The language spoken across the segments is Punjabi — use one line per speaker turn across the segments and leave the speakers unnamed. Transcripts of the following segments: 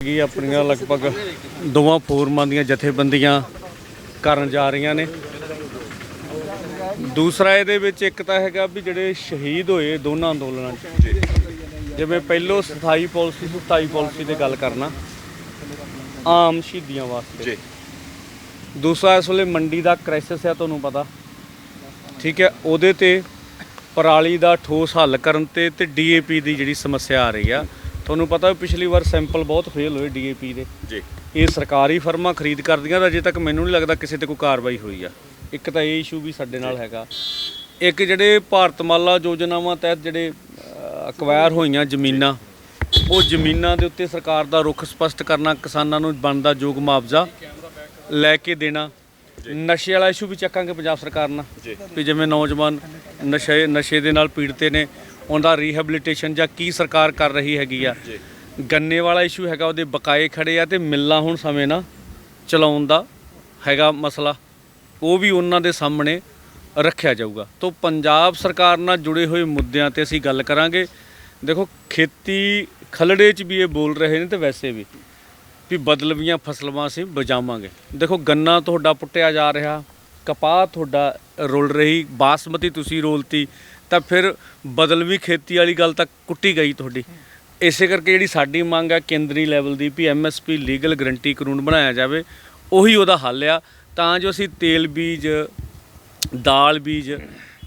ਹੈਗੀ ਆਪਣੀਆਂ ਲਗਭਗ ਦੋਵਾਂ ਫੋਰਮਾਂ ਦੀਆਂ ਜਥੇਬੰਦੀਆਂ ਕਰਨ ਜਾ ਰਹੀਆਂ ਨੇ। ਦੂਸਰਾ ਇਹਦੇ ਵਿੱਚ ਇੱਕ ਤਾਂ ਹੈਗਾ ਵੀ ਜਿਹੜੇ ਸ਼ਹੀਦ ਹੋਏ ਦੋਨਾਂ ਅੰਦੋਲਨਾਂ 'ਚ। ਜਿਵੇਂ ਪਹਿਲੋ ਸਥਾਈ ਪਾਲਿਸੀ ਸਥਾਈ ਪਾਲਿਸੀ ਤੇ ਗੱਲ ਕਰਨਾ ਆਮ ਸ਼ਹੀਦੀਆਂ ਵਾਸਤੇ।
ਜੀ।
ਦੂਸਰਾ ਇਸ ਵੇਲੇ ਮੰਡੀ ਦਾ ਕ੍ਰਾਈਸਿਸ ਹੈ ਤੁਹਾਨੂੰ ਪਤਾ। ਠੀਕ ਹੈ ਉਹਦੇ ਤੇ ਪਰਾਲੀ ਦਾ ਠੋਸ ਹੱਲ ਕਰਨ ਤੇ ਤੇ ਡੀਏਪੀ ਦੀ ਜਿਹੜੀ ਸਮੱਸਿਆ ਆ ਰਹੀ ਆ ਤੁਹਾਨੂੰ ਪਤਾ ਪਿਛਲੀ ਵਾਰ ਸੈਂਪਲ ਬਹੁਤ ਫੇਲ ਹੋਏ ਡੀਏਪੀ ਦੇ।
ਜੀ।
ਇਹ ਸਰਕਾਰੀ ਫਰਮਾਂ ਖਰੀਦ ਕਰਦੀਆਂ ਤਾਂ ਅਜੇ ਤੱਕ ਮੈਨੂੰ ਨਹੀਂ ਲੱਗਦਾ ਕਿਸੇ ਤੇ ਕੋਈ ਕਾਰਵਾਈ ਹੋਈ ਆ। ਇੱਕ ਤਾਂ ਇਹ ਇਸ਼ੂ ਵੀ ਸਾਡੇ ਨਾਲ ਹੈਗਾ। ਇੱਕ ਜਿਹੜੇ ਭਾਰਤਮਾਲਾ ਯੋਜਨਾਵਾਂ ਤਹਿਤ ਜਿਹੜੇ ਅਕਵਾਇਰ ਹੋਈਆਂ ਜ਼ਮੀਨਾਂ ਉਹ ਜ਼ਮੀਨਾਂ ਦੇ ਉੱਤੇ ਸਰਕਾਰ ਦਾ ਰੁਖ ਸਪਸ਼ਟ ਕਰਨਾ ਕਿਸਾਨਾਂ ਨੂੰ ਬਣਦਾ ਯੋਗ ਮੁਆਵਜ਼ਾ ਲੈ ਕੇ ਦੇਣਾ। ਨਸ਼ੇ ਵਾਲਾ ਇਸ਼ੂ ਵੀ ਚੱਕਾਂਗੇ ਪੰਜਾਬ ਸਰਕਾਰ ਨਾਲ। ਵੀ ਜਿਵੇਂ ਨੌਜਵਾਨ ਨਸ਼ੇ ਨਸ਼ੇ ਦੇ ਨਾਲ ਪੀੜਤੇ ਨੇ ਉਹਦਾ ਰੀਹੈਬਿਲਿਟੇਸ਼ਨ ਜਾਂ ਕੀ ਸਰਕਾਰ ਕਰ ਰਹੀ ਹੈਗੀ ਆ। ਗੰਨੇ ਵਾਲਾ ਇਸ਼ੂ ਹੈਗਾ ਉਹਦੇ ਬਕਾਏ ਖੜੇ ਆ ਤੇ ਮਿੱਲਾਂ ਹੁਣ ਸਮੇਂ ਨਾ ਚਲਾਉਣ ਦਾ ਹੈਗਾ ਮਸਲਾ। ਉਹ ਵੀ ਉਹਨਾਂ ਦੇ ਸਾਹਮਣੇ ਰੱਖਿਆ ਜਾਊਗਾ। ਤੋਂ ਪੰਜਾਬ ਸਰਕਾਰ ਨਾਲ ਜੁੜੇ ਹੋਏ ਮੁੱਦਿਆਂ ਤੇ ਅਸੀਂ ਗੱਲ ਕਰਾਂਗੇ। ਦੇਖੋ ਖੇਤੀ ਖਲੜੇ 'ਚ ਵੀ ਇਹ ਬੋਲ ਰਹੇ ਨੇ ਤੇ ਵੈਸੇ ਵੀ ਵੀ ਬਦਲਵੀਆਂ ਫਸਲਾਂ ਅਸੀਂ ਬਜਾਵਾਂਗੇ ਦੇਖੋ ਗੰਨਾ ਤੁਹਾਡਾ ਪੁੱਟਿਆ ਜਾ ਰਿਹਾ ਕਪਾਹ ਤੁਹਾਡਾ ਰੁਲ ਰਹੀ ਬਾਸਮਤੀ ਤੁਸੀਂ ਰੋਲਤੀ ਤਾਂ ਫਿਰ ਬਦਲਵੀ ਖੇਤੀ ਵਾਲੀ ਗੱਲ ਤਾਂ ਕੁੱਟੀ ਗਈ ਤੁਹਾਡੀ। ਇਸੇ ਕਰਕੇ ਜਿਹੜੀ ਸਾਡੀ ਮੰਗ ਹੈ ਕੇਂਦਰੀ ਲੈਵਲ ਦੀ ਵੀ ਐਮਐਸਪੀ ਲੀਗਲ ਗਰੰਟੀ ਕਾਨੂੰਨ ਬਣਾਇਆ ਜਾਵੇ, ਉਹੀ ਉਹਦਾ ਹੱਲ ਆ। ਤਾਂ ਜੋ ਅਸੀਂ ਤੇਲ ਬੀਜ, ਦਾਲ ਬੀਜ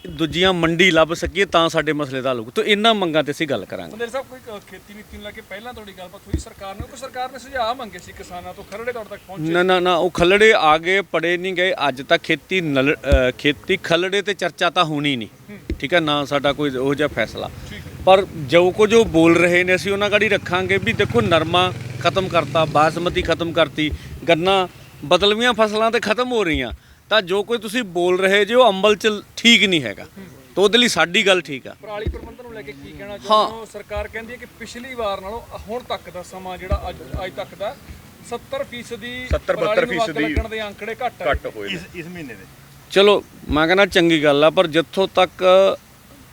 ਦੂਜੀਆਂ ਮੰਡੀ ਲੱਭ ਸਕੀਏ ਤਾਂ ਸਾਡੇ ਮਸਲੇ ਦਾ ਹੱਲ ਹੋਊ ਤਾਂ ਇਹਨਾਂ ਮੰਗਾਂ ਤੇ ਅਸੀਂ ਗੱਲ ਕਰਾਂਗੇ।
ਮੰਦਰ ਸਾਹਿਬ ਕੋਈ ਖੇਤੀ ਨੀਤੀ ਨੂੰ ਲੈ ਕੇ ਪਹਿਲਾਂ ਤੁਹਾਡੀ ਗੱਲਬਾਤ ਹੋਈ ਸਰਕਾਰ ਨੇ? ਕੋਈ ਸਰਕਾਰ ਨੇ ਸੁਝਾਅ ਮੰਗੇ ਸੀ ਕਿਸਾਨਾਂ ਤੋਂ ਖਰੜੇ ਤੌਰ ਤੱਕ ਪਹੁੰਚੇ?
ਨਾ ਨਾ ਨਾ ਉਹ ਖੱਲੜੇ ਆਗੇ ਪੜੇ ਨਹੀਂ ਗਏ ਅੱਜ ਤੱਕ ਖੇਤੀ ਖੇਤੀ ਖੱਲੜੇ ਤੇ ਚਰਚਾ ਤਾਂ ਹੋਣੀ ਨਹੀਂ। ਠੀਕ ਹੈ ਨਾ ਸਾਡਾ ਕੋਈ ਉਹ ਜਿਹਾ ਫੈਸਲਾ। ਪਰ ਜੋ ਕੁਝ ਉਹ ਬੋਲ ਰਹੇ ਨੇ ਅਸੀਂ ਉਹਨਾਂ ਗਾੜੀ ਰੱਖਾਂਗੇ ਵੀ ਦੇਖੋ ਨਰਮਾ ਖਤਮ ਕਰਤਾ ਬਾਸਮਤੀ ਖਤਮ ਕਰਤੀ ਗੰਨਾ ਬਦਲਵੀਆਂ ਫਸਲਾਂ ਤੇ ਖਤਮ ਹੋ ਰਹੀਆਂ। ਤਾਂ ਜੋ ਕੋਈ ਤੁਸੀਂ ਬੋਲ ਰਹੇ ਜੇ ਉਹ ਅੰਬਲ ਚ ਠੀਕ ਨਹੀਂ ਹੈਗਾ। ਤਾਂ ਉਹਦੇ ਲਈ ਸਾਡੀ ਗੱਲ ਠੀਕ ਆ।
ਪਰਾਲੀ ਪ੍ਰਬੰਧਨ ਨੂੰ ਲੈ ਕੇ ਕੀ ਕਹਿਣਾ ਚਾਹੁੰਦੇ ਹੋ। ਸਰਕਾਰ ਕਹਿੰਦੀ ਹੈ ਕਿ ਪਿਛਲੀ ਵਾਰ ਨਾਲੋਂ ਹੁਣ ਤੱਕ ਦਾ ਸਮਾਂ ਜਿਹੜਾ ਅੱਜ ਅੱਜ ਤੱਕ ਦਾ 70 ਫੀਸਦੀ
70
ਪਰਾਲੀ ਨੂੰ ਅੱਗ
ਫੀਸਦੀ
ਲੱਗਣ ਦੇ ਅੰਕੜੇ ਘੱਟ
ਹੋਏ ਨੇ।
ਇਸ ਮਹੀਨੇ ਦੇ।
ਚਲੋ ਮੈਂ ਕਹਿੰਦਾ ਚੰਗੀ ਗੱਲ ਆ ਪਰ ਜਿੱਥੋਂ ਤੱਕ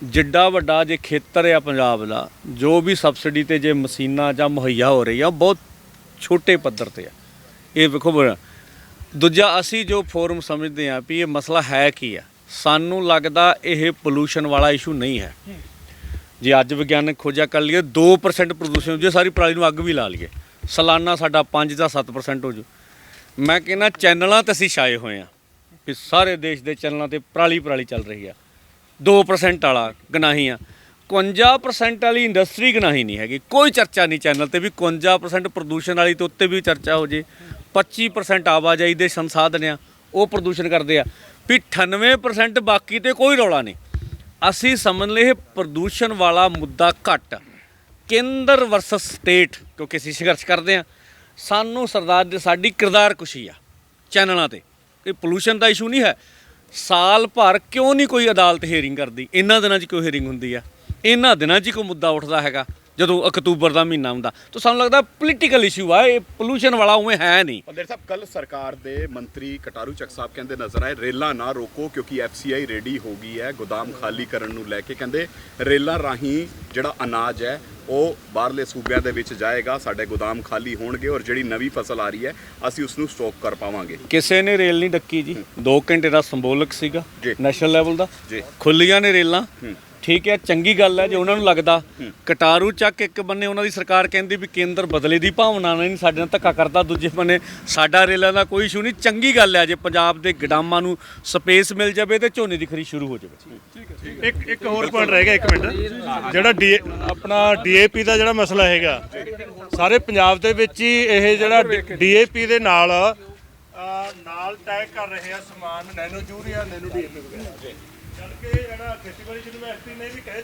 ਜਿੱਡਾ ਵੱਡਾ ਜੇ ਖੇਤਰ ਆ ਪੰਜਾਬ ਦਾ ਜੋ ਵੀ ਸਬਸਿਡੀ ਤੇ ਜੇ ਮਸ਼ੀਨਾਂ ਜਾਂ ਮੁਹੱਈਆ ਹੋ ਰਹੀ ਆ ਉਹ ਬਹੁਤ ਛੋਟੇ ਪੱਧਰ ਤੇ ਆ। ਇਹ ਵੇਖੋ ਬ- ਦੂਜਾ, ਅਸੀਂ ਜੋ ਫੋਰਮ ਸਮਝਦੇ ਆ ਵੀ ਇਹ ਮਸਲਾ ਹੈ ਕੀ ਆ, ਸਾਨੂੰ ਲੱਗਦਾ ਇਹ ਪੋਲੂਸ਼ਨ ਵਾਲਾ ਇਸ਼ੂ ਨਹੀਂ ਹੈ। ਜੇ ਅੱਜ ਵਿਗਿਆਨਕ ਖੋਜਾਂ ਕਰ ਲਈਏ 2% ਪ੍ਰਦੂਸ਼ਣ ਜੇ ਸਾਰੀ ਪਰਾਲੀ ਨੂੰ ਅੱਗ ਵੀ ਲਾ ਲਈਏ, ਸਾਲਾਨਾ ਸਾਡਾ 5 ਜਾਂ 7% ਹੋ ਜੂ ਮੈਂ ਕਹਿੰਦਾ ਚੈਨਲਾਂ ਤੇ ਅਸੀਂ ਛਾਏ ਹੋਏ ਆ ਵੀ ਸਾਰੇ ਦੇਸ਼ ਦੇ ਚੈਨਲਾਂ ਤੇ ਪਰਾਲੀ ਪਰਾਲੀ ਚੱਲ ਰਹੀ ਆ। 2% ਵਾਲਾ ਗਨਾਹੀ ਆ। 51% ਵਾਲੀ ਇੰਡਸਟਰੀ ਗਨਾਹੀ ਨਹੀਂ ਹੈਗੀ। ਕੋਈ ਚਰਚਾ ਨਹੀਂ ਚੈਨਲ ਤੇ ਵੀ 51% ਪ੍ਰਦੂਸ਼ਣ ਵਾਲੀ ਤੇ ਉੱਤੇ ਵੀ ਚਰਚਾ ਹੋ ਜੇ। 25% ਆਵਾਜਾਈ ਦੇ ਸੰਸਾਧਨ ਆ, ਉਹ ਪ੍ਰਦੂਸ਼ਣ ਕਰਦੇ ਆ। ਵੀ 98% ਬਾਕੀ ਤੇ ਕੋਈ ਰੌਲਾ ਨਹੀਂ। ਅਸੀਂ ਸਮਝ ਲਏ ਪ੍ਰਦੂਸ਼ਣ ਵਾਲਾ ਮੁੱਦਾ ਘੱਟ। ਕੇਂਦਰ ਵਰਸਸ ਸਟੇਟ ਕਿਉਂਕਿ ਅਸੀਂ ਸੰਘਰਸ਼ ਕਰਦੇ ਆ। ਸਾਨੂੰ ਸਰਦਾਰ ਦੀ ਸਾਡੀ ਕਿਰਦਾਰ ਕੁਸ਼ੀ ਆ, ਚੈਨਲਾਂ ਤੇ। ਇਹ ਪੋਲੂਸ਼ਨ ਦਾ ਇਸ਼ੂ ਨਹੀਂ ਹੈ। ਸਾਲ ਭਰ ਕਿਉਂ ਨਹੀਂ ਕੋਈ ਅਦਾਲਤ ਹੀਅਰਿੰਗ ਕਰਦੀ? ਇਹਨਾਂ ਦਿਨਾਂ 'ਚ ਕਿਉਂ ਹੀਅਰਿੰਗ ਹੁੰਦੀ ਆ? ਇਹਨਾਂ ਦਿਨਾਂ 'ਚ ਕੋਈ ਮੁੱਦਾ ਉੱਠਦਾ ਹੈਗਾ। ਜਦੋਂ ਅਕਤੂਬਰ ਦਾ ਮਹੀਨਾ ਹੁੰਦਾ। ਤਾਂ ਸਾਨੂੰ ਲੱਗਦਾ ਪੋਲੀਟੀਕਲ ਇਸ਼ੂ ਆ ਇਹ ਪੋਲੂਸ਼ਨ ਵਾਲਾ ਉਵੇਂ ਹੈ ਨਹੀਂ।
ਪੰਦਰ ਸਾਹਿਬ ਕੱਲ ਸਰਕਾਰ ਦੇ ਮੰਤਰੀ ਕਟਾਰੂ ਚੱਕ ਸਾਹਿਬ ਕਹਿੰਦੇ ਨਜ਼ਰ ਆਏ ਰੇਲਾਂ ਨਾ ਰੋਕੋ ਕਿਉਂਕਿ ਐਫਸੀਆਈ ਰੈਡੀ ਹੋ ਗਈ ਹੈ ਗੋਦਾਮ ਖਾਲੀ ਕਰਨ ਨੂੰ ਲੈ ਕੇ। ਕਹਿੰਦੇ ਰੇਲਾਂ ਰਾਹੀਂ ਜਿਹੜਾ ਅਨਾਜ ਹੈ ਉਹ ਬਾਹਰਲੇ ਸੂਬਿਆਂ ਦੇ ਵਿੱਚ ਜਾਏਗਾ ਸਾਡੇ ਗੋਦਾਮ ਖਾਲੀ ਹੋਣਗੇ ਔਰ ਜਿਹੜੀ ਨਵੀਂ ਫਸਲ ਆ ਰਹੀ ਹੈ ਅਸੀਂ ਉਸ ਨੂੰ ਸਟਾਕ ਕਰ ਪਾਵਾਂਗੇ।
ਕਿਸੇ ਨੇ ਰੇਲ ਨਹੀਂ ਡੱਕੀ ਜੀ। 2 ਘੰਟੇ ਦਾ ਸੰਬੋਲਕ ਸੀਗਾ
ਜੀ।
ਨੈਸ਼ਨਲ ਲੈਵਲ ਦਾ।
ਜੀ।
ਖੁੱਲੀਆਂ ਨੇ ਰੇਲਾਂ। ਠੀਕ ਹੈ ਚੰਗੀ ਗੱਲ ਹੈ ਜੇ ਉਹਨਾਂ ਨੂੰ ਲੱਗਦਾ ਕਟਾਰੂ ਚੱਕ ਇੱਕ ਬੰਨੇ ਉਹਨਾਂ ਦੀ ਸਰਕਾਰ ਕਹਿੰਦੀ ਵੀ ਕੇਂਦਰ ਬਦਲੇ ਦੀ ਭਾਵਨਾ ਨਾਲ ਨਹੀਂ ਸਾਡੇ ਨਾਲ ਧੱਕਾ ਕਰਦਾ ਦੂਜੇ ਬੰਨੇ ਸਾਡਾ ਰੇਲਾਂ ਦਾ ਕੋਈ ਇਸ਼ੂ ਨਹੀਂ। ਚੰਗੀ ਗੱਲ ਹੈ ਜੇ ਪੰਜਾਬ ਦੇ ਗਡਾਮਾਂ ਨੂੰ ਸਪੇਸ ਮਿਲ ਜਾਵੇ ਤੇ ਝੋਨੇ ਦੀ ਖਰੀ ਸ਼ੁਰੂ ਹੋ ਜਾਵੇ।
ਇੱਕ ਇੱਕ ਹੋਰ ਪੁਆਇੰਟ ਰਹਿ ਗਿਆ ਇੱਕ ਮਿੰਟ। ਜਿਹੜਾ ਡੀ ਆਪਣਾ ਡੀਏਪੀ ਦਾ ਜਿਹੜਾ ਮਸਲਾ ਹੈਗਾ ਸਾਰੇ ਪੰਜਾਬ ਦੇ ਵਿੱਚ ਹੀ ਇਹ ਜਿਹੜਾ ਡੀਏਪੀ ਦੇ ਨਾਲ ਨਾਲ ਟੈਗ ਕਰ ਰਹੇ ਆ ਸਮਾਨ ਨੈਨੋ ਯੂਰੀਆ ਨੈਨੋ ਡੀਏਪੀ ਵਗੈਰਾ। ਜਦ ਕਿ ਜਿਹੜਾ ਖੇਤੀਬਾੜੀ ਯੂਨੀਵਰਸਿਟੀ ਨੇ ਵੀ ਕਹਿ